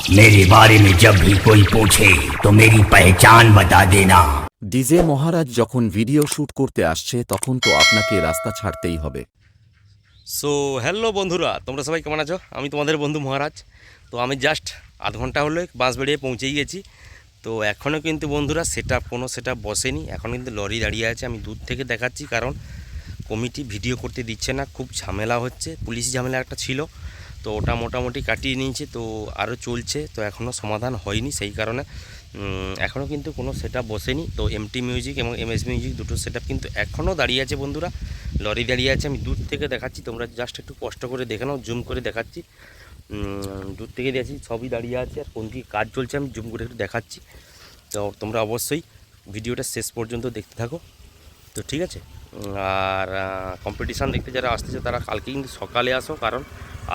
मेरे बारे में जब भी कोई पूछे तो मेरी पहचान बता देना ডিজে মহারাজ যখন ভিডিও শুট করতে আসছে তখন তো আপনাকে রাস্তা ছাড়তেই হবে সো হ্যালো বন্ধুরা তোমরা সবাই কেমন আছো আমি তোমাদের বন্ধু মহারাজ তো আমি জাস্ট আধ ঘন্টা হলো বাঁশবেড়িয়ে পৌঁছেই গেছি তো এখনও কিন্তু বন্ধুরা সেট কোনো সেট বসেনি এখন কিন্তু লরি দাঁড়িয়ে আছে আমি দূর থেকে দেখাচ্ছি কারণ কমিটি ভিডিও করতে দিচ্ছে না খুব ঝামেলা হচ্ছে পুলিশ ঝামেলা একটা ছিল তো ওটা মোটামুটি কাটিয়ে নিয়েছে, তো আরও চলছে, তো এখনও সমাধান হয়নি সেই কারণে এখনও কিন্তু কোনো সেট বসেনি। তো এমটি মিউজিক এবং এমএস মিউজিক দুটো সেট কিন্তু এখনও দাঁড়িয়ে আছে বন্ধুরা, লরি দাঁড়িয়ে আছে, আমি দূর থেকে দেখাচ্ছি, তোমরা জাস্ট একটু কষ্ট করে দেখে নাও জুম করে দেখাচ্ছি। দূর থেকে দেখছি সবই দাঁড়িয়ে আছে, আর কোন দিকে কাজ চলছে আমি জুম করে একটু দেখাচ্ছি। তো তোমরা অবশ্যই ভিডিওটা শেষ পর্যন্ত দেখতে থাকো। তো ঠিক আছে আর কম্পিটিশান দেখতে যারা আসতেছে, তারা কালকে কিন্তু সকালে আসো, কারণ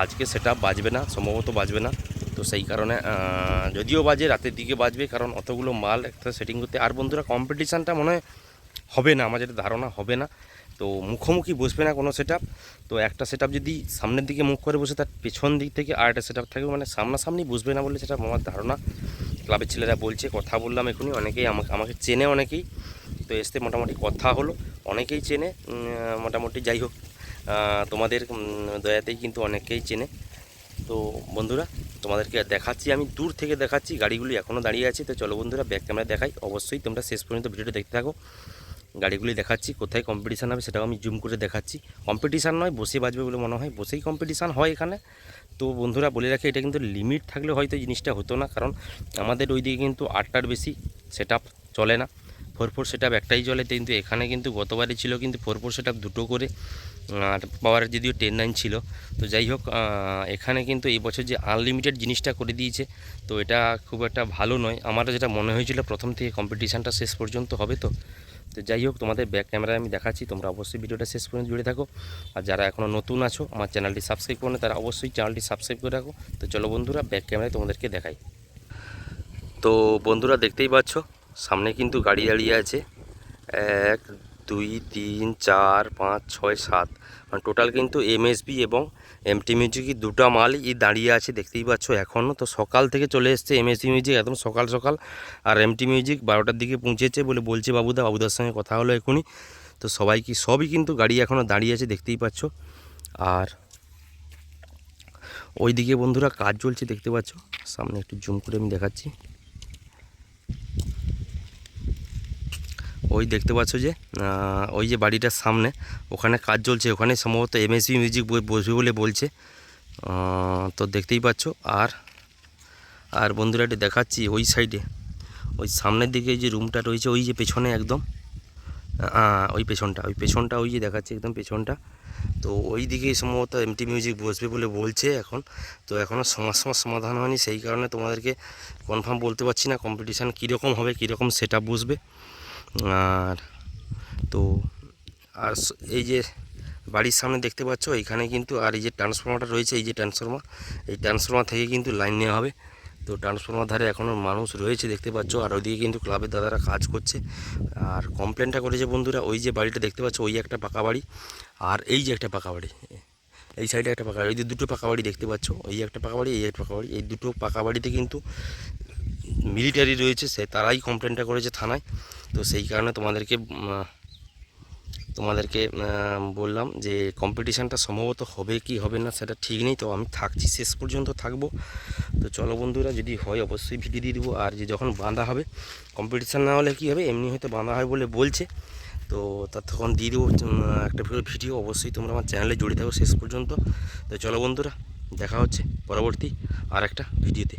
আজকে সেটা বাজবে না, সম্ভবত বাজবে না। তো সেই কারণে যদিও বাজে, রাতের দিকে বাজবে, কারণ অতগুলো মাল একটা সেটিং করতে। আর বন্ধুরা কম্পিটিশানটা মনে হবে না, আমার যেটা ধারণা হবে না। তো মুখোমুখি বসবে না কোনো সেট তো একটা সেট যদি সামনের দিকে মুখ করে বসে, তার পেছন দিক থেকে আর একটা সেট থাকবে মানে সামনাসামনি বসবে না বলে সেটা আমার ধারণা। ক্লাবের ছেলেরা বলছে, কথা বললাম এখনই, অনেকেই আমাকে আমাকে চেনে অনেকেই। তো এসতে মোটামুটি কথা হলো, অনেকেই চেনে। মোটামুটি যাই হোক। তোমাদের দয়াতেই কিন্তু অনেকেই চেনে। তো বন্ধুরা, তোমাদেরকে দেখাচ্ছি, আমি দূর থেকে দেখাচ্ছি গাড়িগুলি এখনও দাঁড়িয়ে আছে। তো চলো বন্ধুরা, ব্যাক ক্যামেরা দেখাই। অবশ্যই তোমরা শেষ পর্যন্ত ভিডিওটা দেখতে থাকো। গাড়িগুলি দেখাচ্ছি, কোথায় কম্পিটিশান হবে সেটাও আমি জুম করে দেখাচ্ছি। কম্পিটিশান নয়, বসে বাজবে বলে মনে হয়। বসেই কম্পিটিশান হয় এখানে। তো বন্ধুরা, বলে রাখি, এটা কিন্তু লিমিট থাকলে হয়তো জিনিসটা হতো না। কারণ আমাদের ওইদিকে কিন্তু আটটার বেশি সেট চলে না। ফোর ফোর সেট একটাই চলে। কিন্তু এখানে কিন্তু গতবারে ছিল কিন্তু ফোর ফোর সেট দুটো করে। আর পাওয়ারের যদিও টেন নাইন ছিল, তো যাই হোক এখানে কিন্তু এই বছর যে আনলিমিটেড জিনিসটা করে দিয়েছে, তো এটা খুব একটা ভালো নয়। আমারও যেটা মনে হয়েছিল প্রথম থেকে কম্পিটিশানটা শেষ পর্যন্ত হবে তো। তো যাই হোক, তোমাদের ব্যাক ক্যামেরায় আমি দেখাচ্ছি, তোমরা অবশ্যই ভিডিওটা শেষ পর্যন্ত জুড়ে থাকো। আর যারা এখনও নতুন আছো, আমার চ্যানেলটি সাবস্ক্রাইব করে তারা অবশ্যই চ্যানেলটি সাবস্ক্রাইব করে রাখো। তো চলো বন্ধুরা ব্যাক ক্যামেরায় তোমাদেরকে দেখাই। তো বন্ধুরা, দেখতেই পাচ্ছ, সামনে কিন্তু গাড়ি দাঁড়িয়ে আছে। এক দুই, তিন, চার, পাঁচ, ছয়, সাত। মানে টোটাল কিন্তু এমএসবি এবং এমটি মিউজিক দুটা মালই দাঁড়িয়ে আছে, দেখতেই পাচ্ছ এখনও তো সকাল থেকে চলে এসছে এমএসবি মিউজিক একদম সকাল সকাল। আর এমটি মিউজিক বারোটার দিকে পৌঁছেছে বলে বলছে বাবুদা, বাবুদার সঙ্গে কথা হলো এখনই। তো সবাই কি, সবই কিন্তু গাড়ি এখনও দাঁড়িয়ে আছে, দেখতেই পাচ্ছ। আর ওইদিকে বন্ধুরা কাজ চলছে, দেখতে পাচ্ছ। সামনে একটু জুম করে আমি দেখাচ্ছি। ওই দেখতে পাচ্ছ যে ওই যে বাড়িটার সামনে, ওখানে কাজ চলছে, ওখানে সম্ভবত এমএসবি মিউজিক বসবে বলে বলছে। তো দেখতেই পাচ্ছ, আর আর বন্ধুরা একটু দেখাচ্ছি ওই সাইডে। ওই সামনের দিকে যে রুমটা রয়েছে, ওই যে পেছনে একদম ওই পেছনটা ওই পেছনটা ওই যে দেখাচ্ছে একদম পেছনটা। তো ওই দিকেই সম্ভবত এমটি মিউজিক বসবে বলে বলছে এখন। তো এখনও সমস্যার সমাধান হয়নি, সেই কারণে তোমাদেরকে কনফার্ম বলতে পারছি না কম্পিটিশান কীরকম হবে, কীরকম সেট বসবে। আর তো, আর এই যে বাড়ির সামনে দেখতে পাচ্ছ এইখানে কিন্তু, আর এই যে ট্রান্সফর্মারটা রয়েছে, এই যে ট্রান্সফর্মার, এই ট্রান্সফর্মার থেকে কিন্তু লাইন নেওয়া হবে। তো ট্রান্সফর্মার ধারে এখনও মানুষ রয়েছে, দেখতে পাচ্ছ, আর ওইদিকে কিন্তু ক্লাবের দাদারা কাজ করছে। আর কমপ্লেনটা করেছে বন্ধুরা, ওই যে বাড়িটা দেখতে পাচ্ছ, ওই একটা পাকা বাড়ি, আর এই যে একটা পাকা বাড়ি, এই সাইডে একটা পাকা বাড়ি ওই যে দুটো পাকা বাড়ি দেখতে পাচ্ছ, এই একটা পাকা বাড়ি, এই একটা পাকা বাড়ি, এই দুটো পাকা বাড়িতে কিন্তু মিলিটারি রয়েছে, সে তারাই কমপ্লেনটা করেছে থানায়। তো সেই কারণে তোমাদেরকে তোমাদেরকে বললাম যে কম্পিটিশানটা সম্ভবত হবে কি হবে না সেটা ঠিক নেই। তো আমি থাকছি, শেষ পর্যন্ত থাকব। তো চলো বন্ধুরা, যদি হয় অবশ্যই ভিডিও দিয়ে দেবো। আর যে যখন বাঁধা হবে কম্পিটিশান না হলে কী হবে? এমনি হয়তো বাঁধা হয় বলে বলছে। তো তখন দিয়ে দেবো একটা ভিডিও অবশ্যই তোমরা আমার চ্যানেলে জড়িয়ে থাকো শেষ পর্যন্ত। তো চলো বন্ধুরা, দেখা হচ্ছে পরবর্তী আর একটা ভিডিওতে